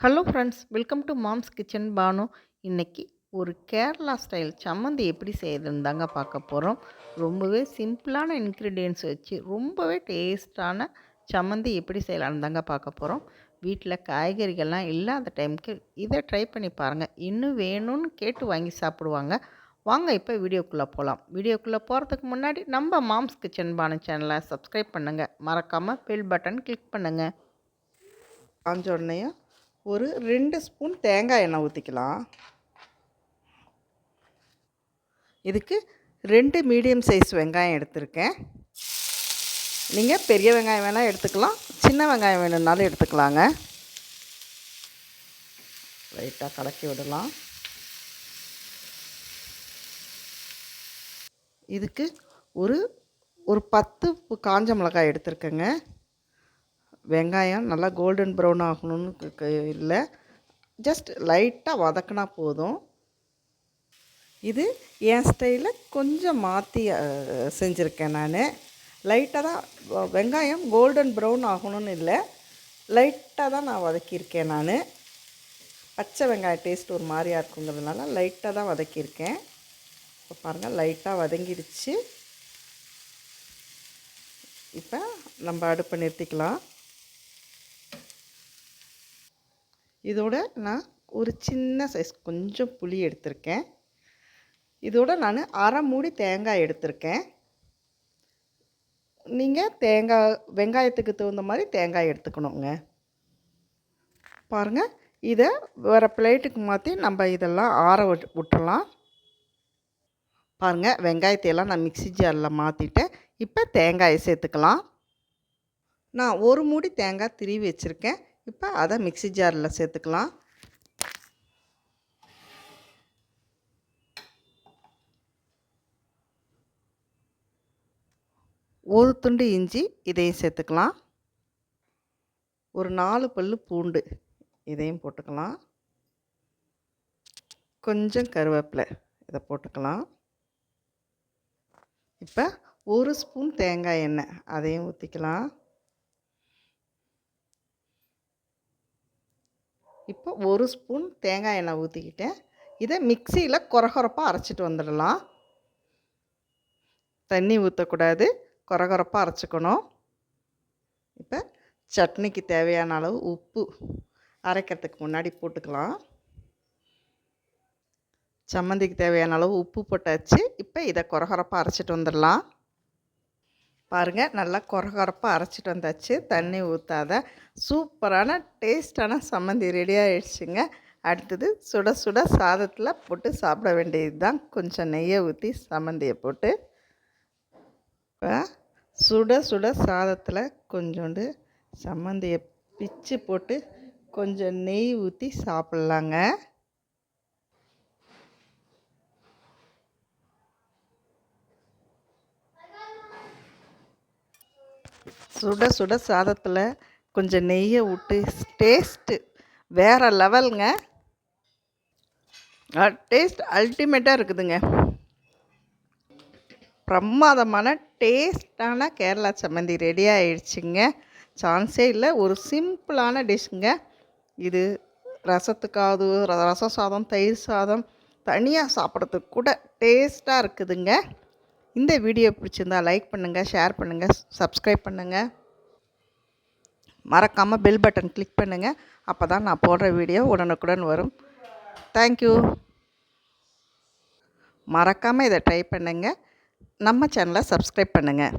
Hello friends welcome to mom's kitchen Bhanu இன்னைக்கு ஒரு Kerala style சம்மந்தி எப்படி செய்யுதுன்னு தாங்க பார்க்க போகிறோம் ரொம்பவே சிம்பிளான இன்க்ரீடியன்ஸ் வச்சு ரொம்பவே டேஸ்டான சம்மந்தி எப்படி செய்யலான்னு தாங்க பார்க்க போகிறோம் வீட்டில் காய்கறிகள்லாம் இல்லாத டைமுக்கு இதை ட்ரை பண்ணி பாருங்கள் இன்னும் வேணும்னு கேட்டு வாங்கி சாப்பிடுவாங்க. வாங்க இப்போ வீடியோக்குள்ளே போகலாம் வீடியோக்குள்ளே போகிறதுக்கு முன்னாடி நம்ம மாம்ஸ் கிச்சன் பானு சேனலை சப்ஸ்கிரைப் பண்ணுங்கள் மறக்காமல் பெல் பட்டன் கிளிக் பண்ணுங்கள் காஞ்ச உடனேயும் ஒரு ரெண்டு ஸ்பூன் தேங்காய் எண்ணெய் ஊற்றிக்கலாம் இதுக்கு ரெண்டு மீடியம் சைஸ் வெங்காயம் எடுத்திருக்கேன். நீங்கள் பெரிய வெங்காயம் வேணால் எடுத்துக்கலாம் சின்ன வெங்காயம் வேணும்னாலும் எடுத்துக்கலாங்க. லைட்டாக கலக்கி விடலாம். இதுக்கு ஒரு ஒரு பத்து காஞ்ச மிளகாய் எடுத்திருக்கேங்க. வெங்காயம் நல்லா கோல்டன் ப்ரௌன் ஆகணும்னு இல்லை. ஜஸ்ட் லைட்டாக வதக்கினா போதும். இது என் ஸ்டைலில் கொஞ்சம் மாற்றி செஞ்சுருக்கேன் நான். லைட்டாக தான் வெங்காயம் கோல்டன் ப்ரௌன் ஆகணும்னு இல்லை. லைட்டாக தான் நான் வதக்கியிருக்கேன் நான். பச்சை வெங்காயம் டேஸ்ட் ஒரு மாதிரியாக இருக்குங்கிறதுனால லைட்டாக தான் வதக்கியிருக்கேன். இப்போ பாருங்கள் லைட்டாக வதங்கிடுச்சு. இப்போ நம்ம அடுப்பை நிறுத்திக்கலாம். இதோட நான் ஒரு சின்ன சைஸ் கொஞ்சம் புளி எடுத்திருக்கேன். இதோட நான் அரை மூடி தேங்காய் எடுத்திருக்கேன். நீங்கள் தேங்காய் வெங்காயத்துக்கு தகுந்த மாதிரி தேங்காய் எடுத்துக்கணுங்க. பாருங்கள் இதை வேறு பிளேட்டுக்கு மாற்றி நம்ம இதெல்லாம் ஆற விட்டுறலாம். பாருங்கள் வெங்காயத்தையெல்லாம் நான் மிக்சி ஜாரில் மாற்றிட்டேன் இப்போ தேங்காயை சேர்த்துக்கலாம். நான் ஒரு மூடி தேங்காய் திருவி வச்சுருக்கேன். இப்போ அதை மிக்சி ஜாரில் சேர்த்துக்கலாம். ஒரு துண்டு இஞ்சி இதையும் சேர்த்துக்கலாம். ஒரு நாலு பல் பூண்டு இதையும் போட்டுக்கலாம். கொஞ்சம் கருவேப்பிலை இதை போட்டுக்கலாம். இப்போ ஒரு ஸ்பூன் தேங்காய் எண்ணெய் அதையும் ஊற்றிக்கலாம். இப்போ ஒரு ஸ்பூன் தேங்காய் எண்ணெய் ஊற்றிக்கிட்டேன் இதை மிக்சியில் குறகுறப்பாக அரைச்சிட்டு வந்துடலாம். தண்ணி ஊற்றக்கூடாது குறகுறப்பாக அரைச்சிக்கணும். இப்போ சட்னிக்கு தேவையான அளவு உப்பு அரைக்கிறதுக்கு முன்னாடி போட்டுக்கலாம். சம்மந்திக்கு தேவையான அளவு உப்பு போட்டாச்சு இப்போ இதை குறகுறப்பாக அரைச்சிட்டு வந்துடலாம். பாருங்கள் நல்லா குறகுறப்பாக அரைச்சிட்டு வந்தாச்சு. தண்ணி ஊற்றாத சூப்பரான டேஸ்டான சம்மந்தி ரெடி ஆகிடுச்சுங்க அடுத்தது சுட சுட சாதத்தில் போட்டு சாப்பிட வேண்டியது தான் கொஞ்சம் நெய்யை ஊற்றி சம்மந்தியை போட்டு. இப்போ சுட சுட சாதத்தில் கொஞ்சோண்டு சம்மந்தியை பிச்சு போட்டு கொஞ்சம் நெய் ஊற்றி சாப்பிட்லாங்க. சுட சுட சாதத்தில் கொஞ்சம் நெய்யை விட்டு டேஸ்ட்டு வேறு லெவலுங்க டேஸ்ட் அல்டிமேட்டாக இருக்குதுங்க. பிரமாதமான டேஸ்டான கேரளா சம்மந்தி ரெடி ஆகிடுச்சிங்க சான்ஸே இல்லை. ஒரு சிம்பிளான டிஷ்ஷுங்க இது ரசத்துக்காவது ரசம் சாதம் தயிர் சாதம் தனியாக சாப்பிட்றதுக்கு கூட டேஸ்ட்டாக இருக்குதுங்க. இந்த வீடியோ பிடிச்சிருந்தா லைக் பண்ணுங்கள் ஷேர் பண்ணுங்கள் சப்ஸ்கிரைப் பண்ணுங்கள் மறக்காமல் பெல் பட்டன் கிளிக் பண்ணுங்கள் அப்போ தான் நான் போடுற வீடியோ உடனுக்குடன் வரும். தேங்க்யூ மறக்காமல் இதை ட்ரை பண்ணுங்கள் நம்ம சேனலை சப்ஸ்கிரைப் பண்ணுங்கள்